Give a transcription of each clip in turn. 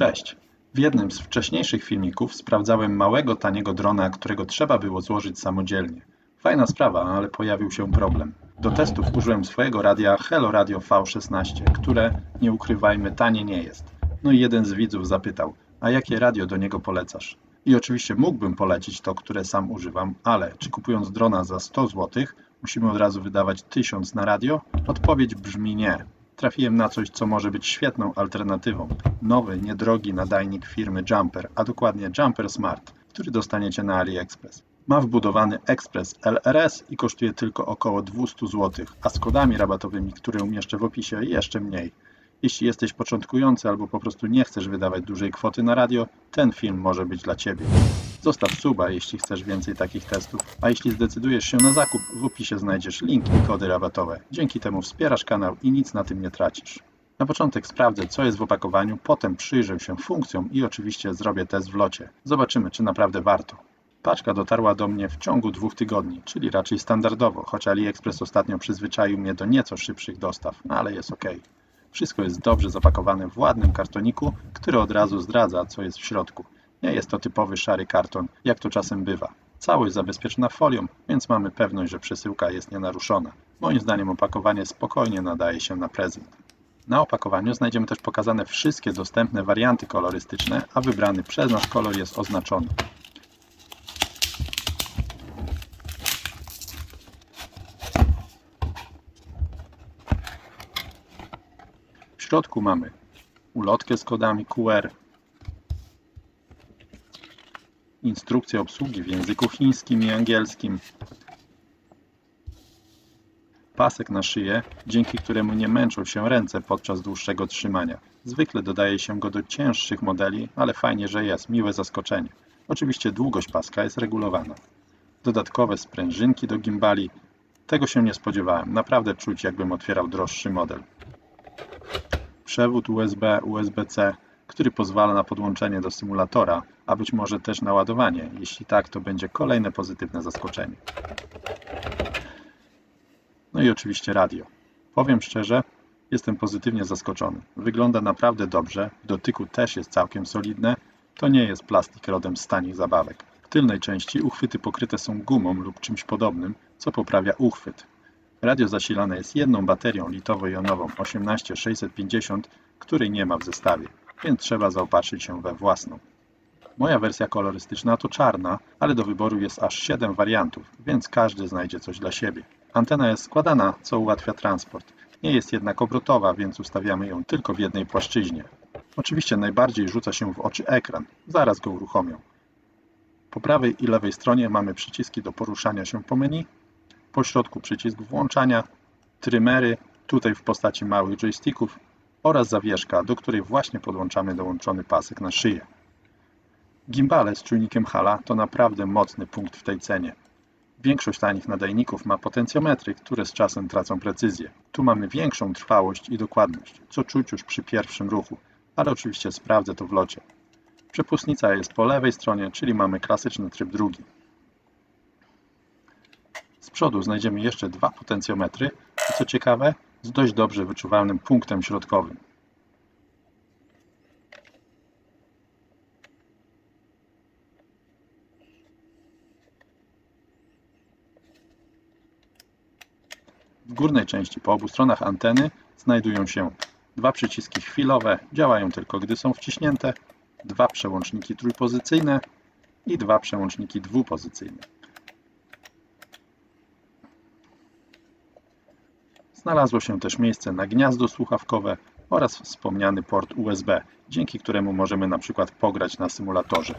Cześć! W jednym z wcześniejszych filmików sprawdzałem małego, taniego drona, którego trzeba było złożyć samodzielnie. Fajna sprawa, ale pojawił się problem. Do testów użyłem swojego radia Hello Radio V16, które, nie ukrywajmy, tanie nie jest. No i jeden z widzów zapytał, a jakie radio do niego polecasz? I oczywiście mógłbym polecić to, które sam używam, ale czy kupując drona za 100 zł, musimy od razu wydawać 1000 na radio? Odpowiedź brzmi nie. Trafiłem na coś, co może być świetną alternatywą. Nowy, niedrogi nadajnik firmy Jumper, a dokładnie Jumper Smart, który dostaniecie na AliExpress. Ma wbudowany Express LRS i kosztuje tylko około 200 zł, a z kodami rabatowymi, które umieszczę w opisie, jeszcze mniej. Jeśli jesteś początkujący albo po prostu nie chcesz wydawać dużej kwoty na radio, ten film może być dla Ciebie. Zostaw suba, jeśli chcesz więcej takich testów, a jeśli zdecydujesz się na zakup, w opisie znajdziesz link i kody rabatowe. Dzięki temu wspierasz kanał i nic na tym nie tracisz. Na początek sprawdzę, co jest w opakowaniu, potem przyjrzę się funkcjom i oczywiście zrobię test w locie. Zobaczymy, czy naprawdę warto. Paczka dotarła do mnie w ciągu dwóch tygodni, czyli raczej standardowo, choć AliExpress ostatnio przyzwyczaił mnie do nieco szybszych dostaw, ale jest ok. Wszystko jest dobrze zapakowane w ładnym kartoniku, który od razu zdradza, co jest w środku. Nie jest to typowy szary karton, jak to czasem bywa. Całość zabezpieczona folią, więc mamy pewność, że przesyłka jest nienaruszona. Moim zdaniem opakowanie spokojnie nadaje się na prezent. Na opakowaniu znajdziemy też pokazane wszystkie dostępne warianty kolorystyczne, a wybrany przez nas kolor jest oznaczony. Środku mamy ulotkę z kodami QR, instrukcję obsługi w języku chińskim i angielskim, pasek na szyję, dzięki któremu nie męczą się ręce podczas dłuższego trzymania. Zwykle dodaje się go do cięższych modeli, ale fajnie, że jest, miłe zaskoczenie. Oczywiście długość paska jest regulowana. Dodatkowe sprężynki do gimbali. Tego się nie spodziewałem, naprawdę czuć jakbym otwierał droższy model. Przewód USB, USB-C, który pozwala na podłączenie do symulatora, a być może też na ładowanie. Jeśli tak, to będzie kolejne pozytywne zaskoczenie. No i oczywiście radio. Powiem szczerze, jestem pozytywnie zaskoczony. Wygląda naprawdę dobrze, w dotyku też jest całkiem solidne. To nie jest plastik rodem z tanich zabawek. W tylnej części uchwyty pokryte są gumą lub czymś podobnym, co poprawia uchwyt. Radio zasilane jest jedną baterią litowo-jonową 18650, której nie ma w zestawie, więc trzeba zaopatrzyć się we własną. Moja wersja kolorystyczna to czarna, ale do wyboru jest aż 7 wariantów, więc każdy znajdzie coś dla siebie. Antena jest składana, co ułatwia transport. Nie jest jednak obrotowa, więc ustawiamy ją tylko w jednej płaszczyźnie. Oczywiście najbardziej rzuca się w oczy ekran. Zaraz go uruchomię. Po prawej i lewej stronie mamy przyciski do poruszania się po menu, po środku przycisk włączania, trymery, tutaj w postaci małych joysticków oraz zawieszka, do której właśnie podłączamy dołączony pasek na szyję. Gimbale z czujnikiem Hala to naprawdę mocny punkt w tej cenie. Większość tanich nadajników ma potencjometry, które z czasem tracą precyzję. Tu mamy większą trwałość i dokładność, co czuć już przy pierwszym ruchu, ale oczywiście sprawdzę to w locie. Przepustnica jest po lewej stronie, czyli mamy klasyczny tryb drugi. Z przodu znajdziemy jeszcze dwa potencjometry i co ciekawe, z dość dobrze wyczuwalnym punktem środkowym. W górnej części po obu stronach anteny znajdują się dwa przyciski chwilowe, działają tylko gdy są wciśnięte, dwa przełączniki trójpozycyjne i dwa przełączniki dwupozycyjne. Znalazło się też miejsce na gniazdo słuchawkowe oraz wspomniany port USB, dzięki któremu możemy na przykład pograć na symulatorze.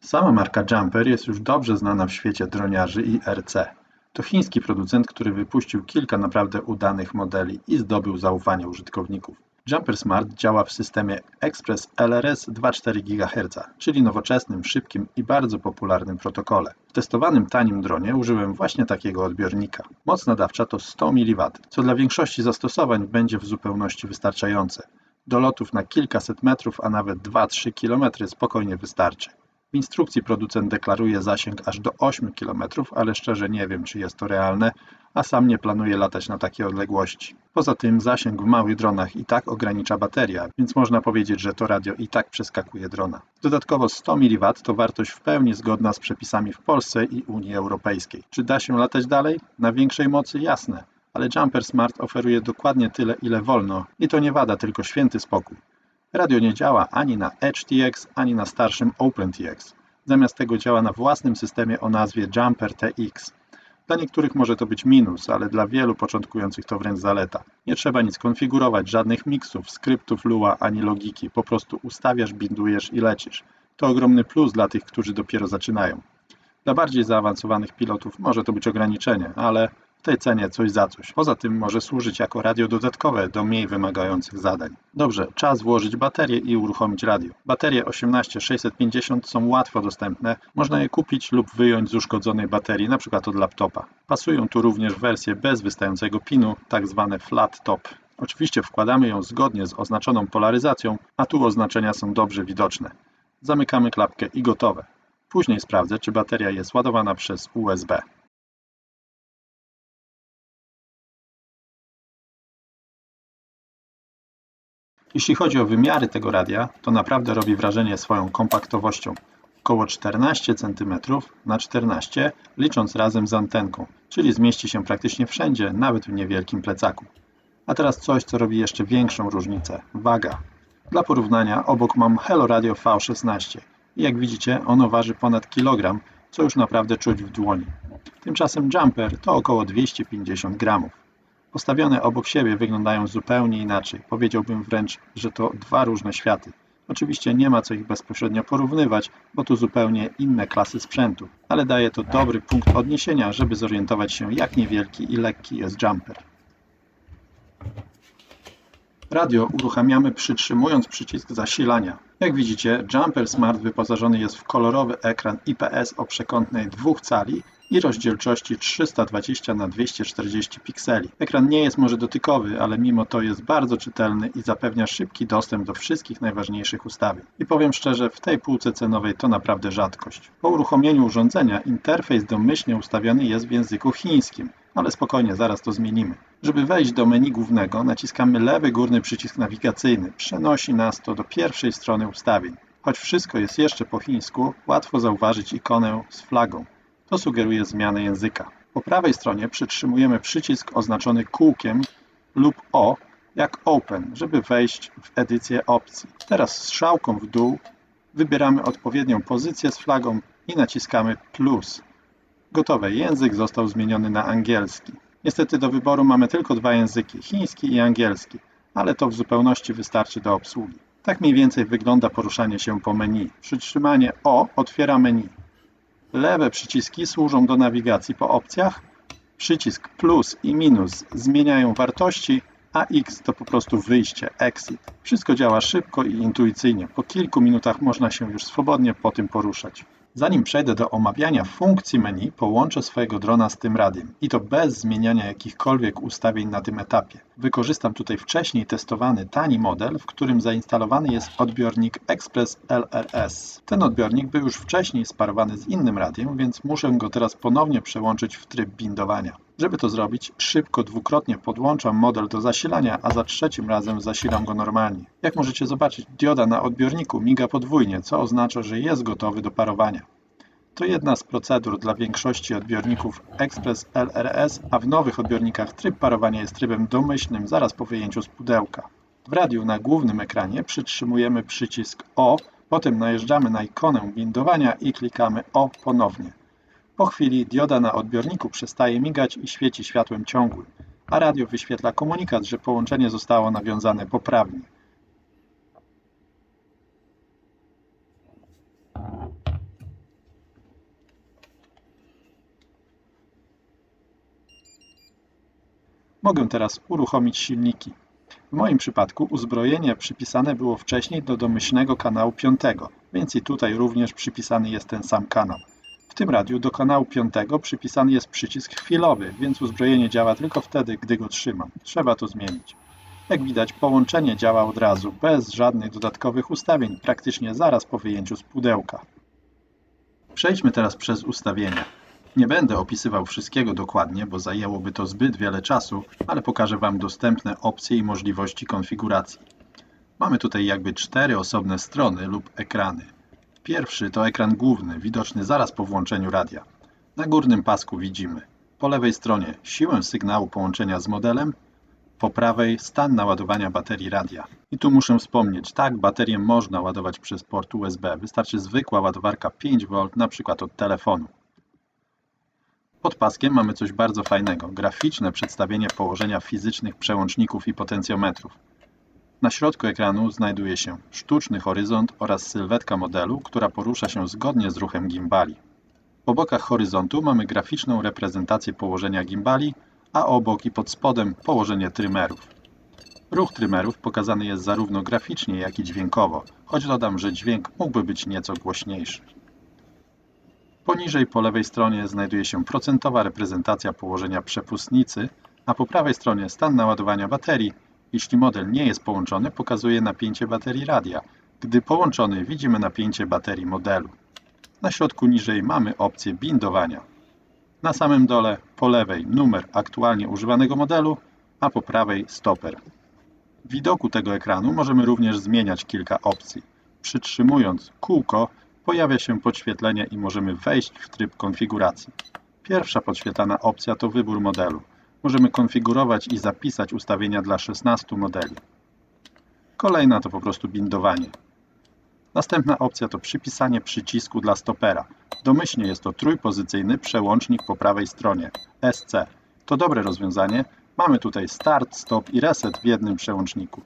Sama marka Jumper jest już dobrze znana w świecie droniarzy i RC. To chiński producent, który wypuścił kilka naprawdę udanych modeli i zdobył zaufanie użytkowników. Jumper Smart działa w systemie Express LRS 2,4 GHz, czyli nowoczesnym, szybkim i bardzo popularnym protokole. W testowanym tanim dronie użyłem właśnie takiego odbiornika. Moc nadawcza to 100 mW, co dla większości zastosowań będzie w zupełności wystarczające. Do lotów na kilkaset metrów, a nawet 2-3 km spokojnie wystarczy. W instrukcji producent deklaruje zasięg aż do 8 km, ale szczerze nie wiem, czy jest to realne, a sam nie planuję latać na takie odległości. Poza tym zasięg w małych dronach i tak ogranicza bateria, więc można powiedzieć, że to radio i tak przeskakuje drona. Dodatkowo 100 mW to wartość w pełni zgodna z przepisami w Polsce i Unii Europejskiej. Czy da się latać dalej? Na większej mocy? Jasne. Ale Jumper Smart oferuje dokładnie tyle, ile wolno i to nie wada, tylko święty spokój. Radio nie działa ani na EdgeTX, ani na starszym OpenTX. Zamiast tego działa na własnym systemie o nazwie Jumper TX. Dla niektórych może to być minus, ale dla wielu początkujących to wręcz zaleta. Nie trzeba nic konfigurować, żadnych miksów, skryptów Lua ani logiki. Po prostu ustawiasz, bindujesz i lecisz. To ogromny plus dla tych, którzy dopiero zaczynają. Dla bardziej zaawansowanych pilotów może to być ograniczenie, ale w tej cenie coś za coś. Poza tym może służyć jako radio dodatkowe do mniej wymagających zadań. Dobrze, czas włożyć baterię i uruchomić radio. Baterie 18650 są łatwo dostępne. Można je kupić lub wyjąć z uszkodzonej baterii, np. od laptopa. Pasują tu również wersje bez wystającego pinu, tak zwane flat top. Oczywiście wkładamy ją zgodnie z oznaczoną polaryzacją, a tu oznaczenia są dobrze widoczne. Zamykamy klapkę i gotowe. Później sprawdzę, czy bateria jest ładowana przez USB. Jeśli chodzi o wymiary tego radia, to naprawdę robi wrażenie swoją kompaktowością. Około 14 cm na 14 licząc razem z antenką, czyli zmieści się praktycznie wszędzie, nawet w niewielkim plecaku. A teraz coś, co robi jeszcze większą różnicę. Waga. Dla porównania obok mam Hello Radio V16 i jak widzicie ono waży ponad kilogram, co już naprawdę czuć w dłoni. Tymczasem Jumper to około 250 gramów. Postawione obok siebie wyglądają zupełnie inaczej. Powiedziałbym wręcz, że to dwa różne światy. Oczywiście nie ma co ich bezpośrednio porównywać, bo tu zupełnie inne klasy sprzętu, ale daje to dobry punkt odniesienia, żeby zorientować się jak niewielki i lekki jest jumper. Radio uruchamiamy przytrzymując przycisk zasilania. Jak widzicie, Jumper Smart wyposażony jest w kolorowy ekran IPS o przekątnej 2 cali i rozdzielczości 320 na 240 pikseli. Ekran nie jest może dotykowy, ale mimo to jest bardzo czytelny i zapewnia szybki dostęp do wszystkich najważniejszych ustawień. I powiem szczerze, w tej półce cenowej to naprawdę rzadkość. Po uruchomieniu urządzenia interfejs domyślnie ustawiony jest w języku chińskim, ale spokojnie, zaraz to zmienimy. Żeby wejść do menu głównego, naciskamy lewy górny przycisk nawigacyjny. Przenosi nas to do pierwszej strony ustawień. Choć wszystko jest jeszcze po chińsku, łatwo zauważyć ikonę z flagą. To sugeruje zmianę języka. Po prawej stronie przytrzymujemy przycisk oznaczony kółkiem lub O jak Open, żeby wejść w edycję opcji. Teraz strzałką w dół wybieramy odpowiednią pozycję z flagą i naciskamy plus. Gotowe, język został zmieniony na angielski. Niestety do wyboru mamy tylko dwa języki, chiński i angielski, ale to w zupełności wystarczy do obsługi. Tak mniej więcej wygląda poruszanie się po menu. Przytrzymanie O otwiera menu. Lewe przyciski służą do nawigacji po opcjach. Przycisk plus i minus zmieniają wartości, a X to po prostu wyjście, exit. Wszystko działa szybko i intuicyjnie. Po kilku minutach można się już swobodnie po tym poruszać. Zanim przejdę do omawiania funkcji menu, połączę swojego drona z tym radiem i to bez zmieniania jakichkolwiek ustawień na tym etapie. Wykorzystam tutaj wcześniej testowany tani model, w którym zainstalowany jest odbiornik Express LRS. Ten odbiornik był już wcześniej sparowany z innym radiem, więc muszę go teraz ponownie przełączyć w tryb bindowania. Żeby to zrobić, szybko dwukrotnie podłączam model do zasilania, a za trzecim razem zasilam go normalnie. Jak możecie zobaczyć, dioda na odbiorniku miga podwójnie, co oznacza, że jest gotowy do parowania. To jedna z procedur dla większości odbiorników Express LRS, a w nowych odbiornikach tryb parowania jest trybem domyślnym zaraz po wyjęciu z pudełka. W radiu na głównym ekranie przytrzymujemy przycisk O, potem najeżdżamy na ikonę bindowania i klikamy O ponownie. Po chwili dioda na odbiorniku przestaje migać i świeci światłem ciągłym, a radio wyświetla komunikat, że połączenie zostało nawiązane poprawnie. Mogę teraz uruchomić silniki. W moim przypadku uzbrojenie przypisane było wcześniej do domyślnego kanału 5, więc i tutaj również przypisany jest ten sam kanał. W tym radiu do kanału 5 przypisany jest przycisk chwilowy, więc uzbrojenie działa tylko wtedy, gdy go trzymam. Trzeba to zmienić. Jak widać, połączenie działa od razu, bez żadnych dodatkowych ustawień, praktycznie zaraz po wyjęciu z pudełka. Przejdźmy teraz przez ustawienia. Nie będę opisywał wszystkiego dokładnie, bo zajęłoby to zbyt wiele czasu, ale pokażę Wam dostępne opcje i możliwości konfiguracji. Mamy tutaj jakby cztery osobne strony lub ekrany. Pierwszy to ekran główny, widoczny zaraz po włączeniu radia. Na górnym pasku widzimy po lewej stronie siłę sygnału połączenia z modelem, po prawej stan naładowania baterii radia. I tu muszę wspomnieć, tak, baterię można ładować przez port USB. Wystarczy zwykła ładowarka 5V, na przykład od telefonu. Pod paskiem mamy coś bardzo fajnego, graficzne przedstawienie położenia fizycznych przełączników i potencjometrów. Na środku ekranu znajduje się sztuczny horyzont oraz sylwetka modelu, która porusza się zgodnie z ruchem gimbali. Po bokach horyzontu mamy graficzną reprezentację położenia gimbali, a obok i pod spodem położenie trymerów. Ruch trymerów pokazany jest zarówno graficznie, jak i dźwiękowo, choć dodam, że dźwięk mógłby być nieco głośniejszy. Poniżej po lewej stronie znajduje się procentowa reprezentacja położenia przepustnicy, a po prawej stronie stan naładowania baterii. Jeśli model nie jest połączony, pokazuje napięcie baterii radia. Gdy połączony, widzimy napięcie baterii modelu. Na środku niżej mamy opcję bindowania. Na samym dole po lewej numer aktualnie używanego modelu, a po prawej stoper. W widoku tego ekranu możemy również zmieniać kilka opcji. Przytrzymując kółko pojawia się podświetlenie i możemy wejść w tryb konfiguracji. Pierwsza podświetlana opcja to wybór modelu. Możemy konfigurować i zapisać ustawienia dla 16 modeli. Kolejna to po prostu bindowanie. Następna opcja to przypisanie przycisku dla stopera. Domyślnie jest to trójpozycyjny przełącznik po prawej stronie SC. To dobre rozwiązanie. Mamy tutaj start, stop i reset w jednym przełączniku.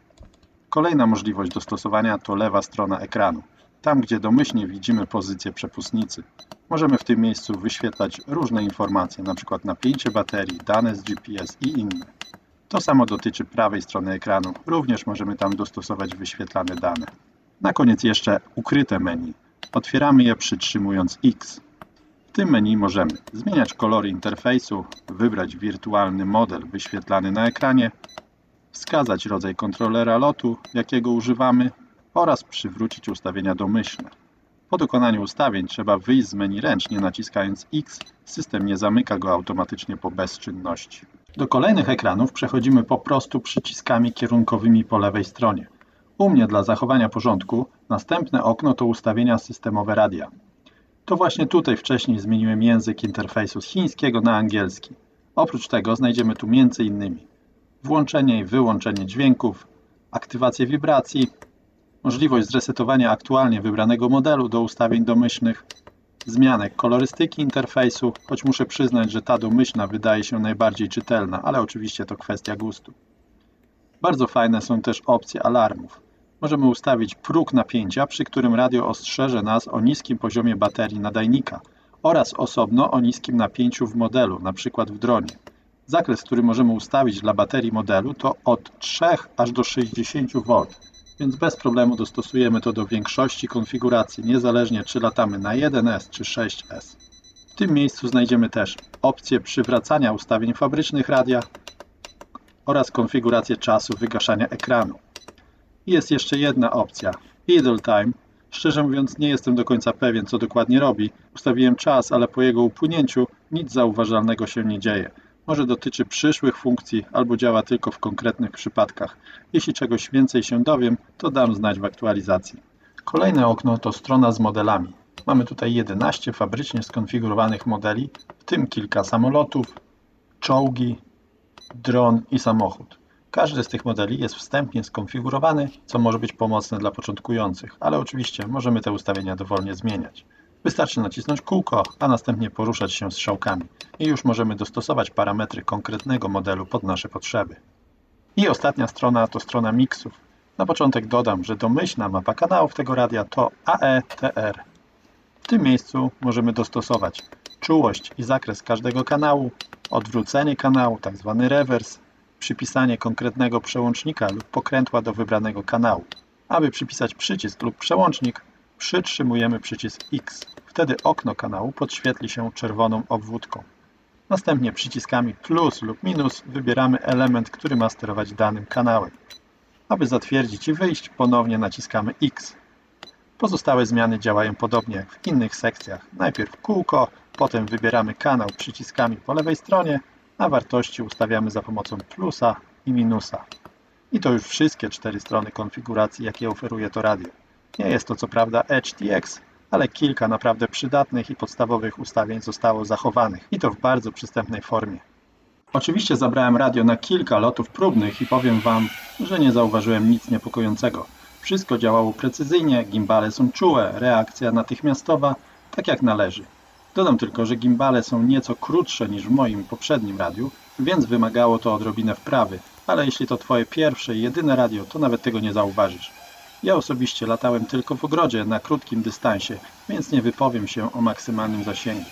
Kolejna możliwość dostosowania to lewa strona ekranu. Tam, gdzie domyślnie widzimy pozycję przepustnicy. Możemy w tym miejscu wyświetlać różne informacje, np. napięcie baterii, dane z GPS i inne. To samo dotyczy prawej strony ekranu. Również możemy tam dostosować wyświetlane dane. Na koniec jeszcze ukryte menu. Otwieramy je przytrzymując X. W tym menu możemy zmieniać kolory interfejsu, wybrać wirtualny model wyświetlany na ekranie, wskazać rodzaj kontrolera lotu, jakiego używamy oraz przywrócić ustawienia domyślne. Po dokonaniu ustawień trzeba wyjść z menu ręcznie naciskając X, system nie zamyka go automatycznie po bezczynności. Do kolejnych ekranów przechodzimy po prostu przyciskami kierunkowymi po lewej stronie. U mnie dla zachowania porządku następne okno to ustawienia systemowe radia. To właśnie tutaj wcześniej zmieniłem język interfejsu z chińskiego na angielski. Oprócz tego znajdziemy tu m.in. włączenie i wyłączenie dźwięków, aktywację wibracji, możliwość zresetowania aktualnie wybranego modelu do ustawień domyślnych, zmianę kolorystyki interfejsu, choć muszę przyznać, że ta domyślna wydaje się najbardziej czytelna, ale oczywiście to kwestia gustu. Bardzo fajne są też opcje alarmów. Możemy ustawić próg napięcia, przy którym radio ostrzeże nas o niskim poziomie baterii nadajnika oraz osobno o niskim napięciu w modelu, np. w dronie. Zakres, który możemy ustawić dla baterii modelu to od 3 aż do 60 V, więc bez problemu dostosujemy to do większości konfiguracji, niezależnie czy latamy na 1S czy 6S. W tym miejscu znajdziemy też opcję przywracania ustawień fabrycznych radia oraz konfigurację czasu wygaszania ekranu. Jest jeszcze jedna opcja, idle time. Szczerze mówiąc nie jestem do końca pewien co dokładnie robi. Ustawiłem czas, ale po jego upłynięciu nic zauważalnego się nie dzieje. Może dotyczy przyszłych funkcji albo działa tylko w konkretnych przypadkach. Jeśli czegoś więcej się dowiem, to dam znać w aktualizacji. Kolejne okno to strona z modelami. Mamy tutaj 11 fabrycznie skonfigurowanych modeli, w tym kilka samolotów, czołgi, dron i samochód. Każdy z tych modeli jest wstępnie skonfigurowany, co może być pomocne dla początkujących, ale oczywiście możemy te ustawienia dowolnie zmieniać. Wystarczy nacisnąć kółko, a następnie poruszać się strzałkami i już możemy dostosować parametry konkretnego modelu pod nasze potrzeby. I ostatnia strona to strona miksów. Na początek dodam, że domyślna mapa kanałów tego radia to AETR. W tym miejscu możemy dostosować czułość i zakres każdego kanału, odwrócenie kanału, tzw. rewers, przypisanie konkretnego przełącznika lub pokrętła do wybranego kanału. Aby przypisać przycisk lub przełącznik, przytrzymujemy przycisk X. Wtedy okno kanału podświetli się czerwoną obwódką. Następnie przyciskami plus lub minus wybieramy element, który ma sterować danym kanałem. Aby zatwierdzić i wyjść, ponownie naciskamy X. Pozostałe zmiany działają podobnie jak w innych sekcjach. Najpierw kółko, potem wybieramy kanał przyciskami po lewej stronie, a wartości ustawiamy za pomocą plusa i minusa. I to już wszystkie cztery strony konfiguracji, jakie oferuje to radio. Nie jest to co prawda HTX, ale kilka naprawdę przydatnych i podstawowych ustawień zostało zachowanych i to w bardzo przystępnej formie. Oczywiście zabrałem radio na kilka lotów próbnych i powiem Wam, że nie zauważyłem nic niepokojącego. Wszystko działało precyzyjnie, gimbale są czułe, reakcja natychmiastowa, tak jak należy. Dodam tylko, że gimbale są nieco krótsze niż w moim poprzednim radiu, więc wymagało to odrobinę wprawy, ale jeśli to Twoje pierwsze i jedyne radio, to nawet tego nie zauważysz. Ja osobiście latałem tylko w ogrodzie na krótkim dystansie, więc nie wypowiem się o maksymalnym zasięgu.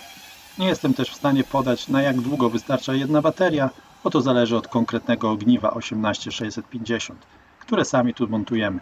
Nie jestem też w stanie podać, na jak długo wystarcza jedna bateria, bo to zależy od konkretnego ogniwa 18650, które sami tu montujemy.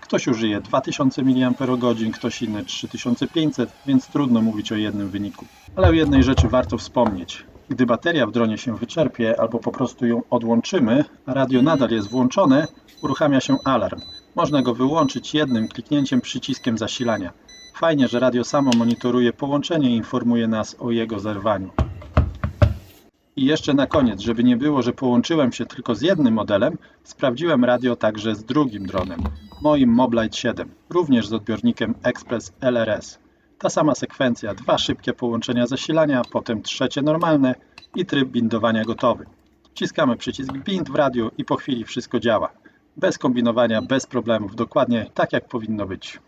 Ktoś użyje 2000 mAh, ktoś inny 3500, więc trudno mówić o jednym wyniku. Ale o jednej rzeczy warto wspomnieć. Gdy bateria w dronie się wyczerpie albo po prostu ją odłączymy, a radio nadal jest włączone, uruchamia się alarm. Można go wyłączyć jednym kliknięciem przyciskiem zasilania. Fajnie, że radio samo monitoruje połączenie i informuje nas o jego zerwaniu. I jeszcze na koniec, żeby nie było, że połączyłem się tylko z jednym modelem, sprawdziłem radio także z drugim dronem, moim Moblite 7, również z odbiornikiem Express LRS. Ta sama sekwencja, dwa szybkie połączenia zasilania, potem trzecie normalne i tryb bindowania gotowy. Wciskamy przycisk bind w radiu i po chwili wszystko działa. Bez kombinowania, bez problemów, dokładnie tak jak powinno być.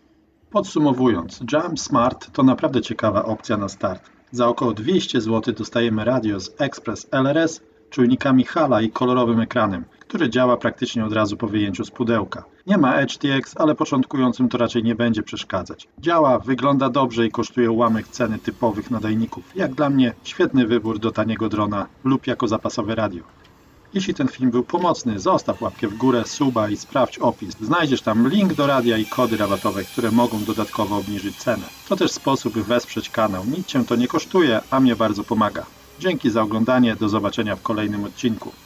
Podsumowując, Jam Smart to naprawdę ciekawa opcja na start. Za około 200 zł dostajemy radio z Express LRS, czujnikami Hala i kolorowym ekranem, który działa praktycznie od razu po wyjęciu z pudełka. Nie ma HTX, ale początkującym to raczej nie będzie przeszkadzać. Działa, wygląda dobrze i kosztuje ułamek ceny typowych nadajników. Jak dla mnie świetny wybór do taniego drona lub jako zapasowe radio. Jeśli ten film był pomocny, zostaw łapkę w górę, suba i sprawdź opis. Znajdziesz tam link do radia i kody rabatowe, które mogą dodatkowo obniżyć cenę. To też sposób, by wesprzeć kanał. Nic Cię to nie kosztuje, a mnie bardzo pomaga. Dzięki za oglądanie, do zobaczenia w kolejnym odcinku.